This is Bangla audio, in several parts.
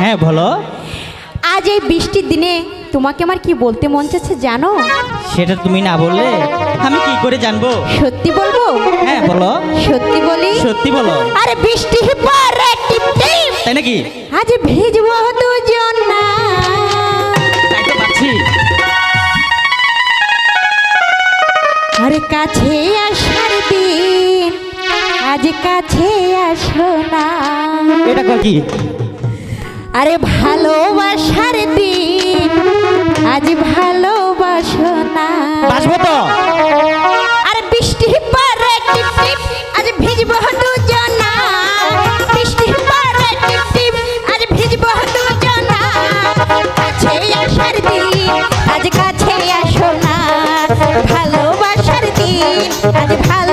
হ্যাঁ বলো। আজ এই বৃষ্টির দিনে তোমাকে আমার কি বলতে মন চাচ্ছে জানো? সেটা তুমি না বললে আমি কি করে জানব? সত্যি বলব? হ্যাঁ বলো। সত্যি বলি? সত্যি বলো। আরে বৃষ্টি পরে টিপ। টিপ তাই নাকি? আজ ভিজবো দুজন না। তাই তো পাচ্ছি। আরে কাছে আসার দিন আজ কাছে আসো না। এটা কি? আরে ভালোবাসার দিন আজ ভালোবাসো না। বাসবো তো। আরে বৃষ্টি পরে টিপ টিপ আজ ভিজবো দুজনা। বৃষ্টি পরে টিপ টিপ আজ ভিজবো দুজনা। কাছে আসার দিন আজ কাছে আসো না। ভালোবাসার দিন আজ ভালো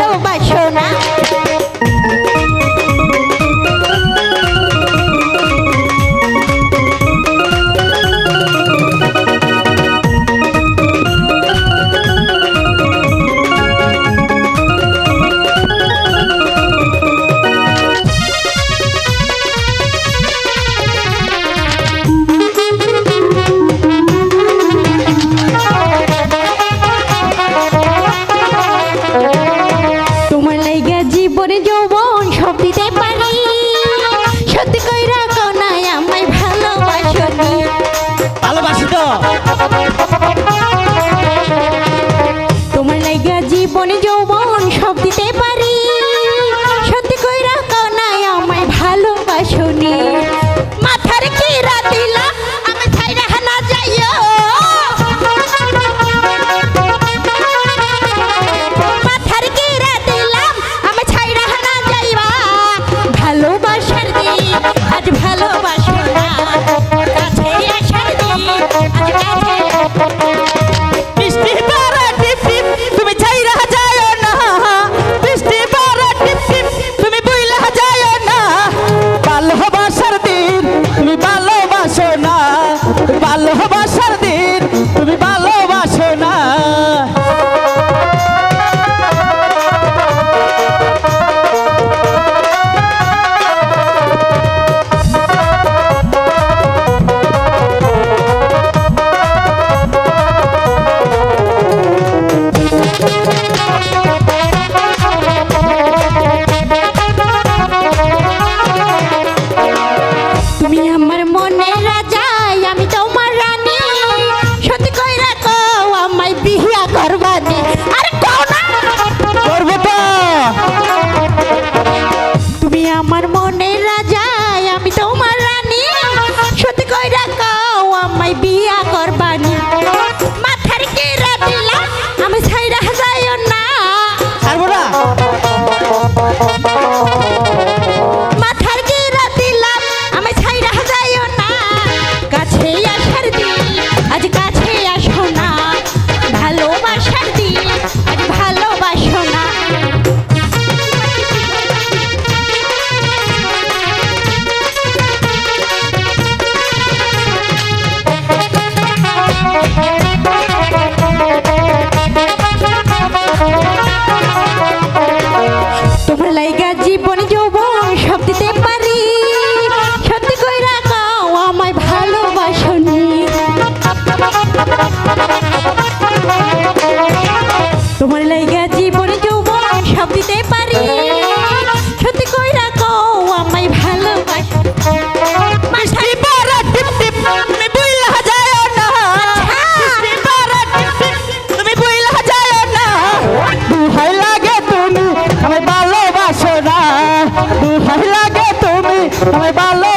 ไปบ้านโล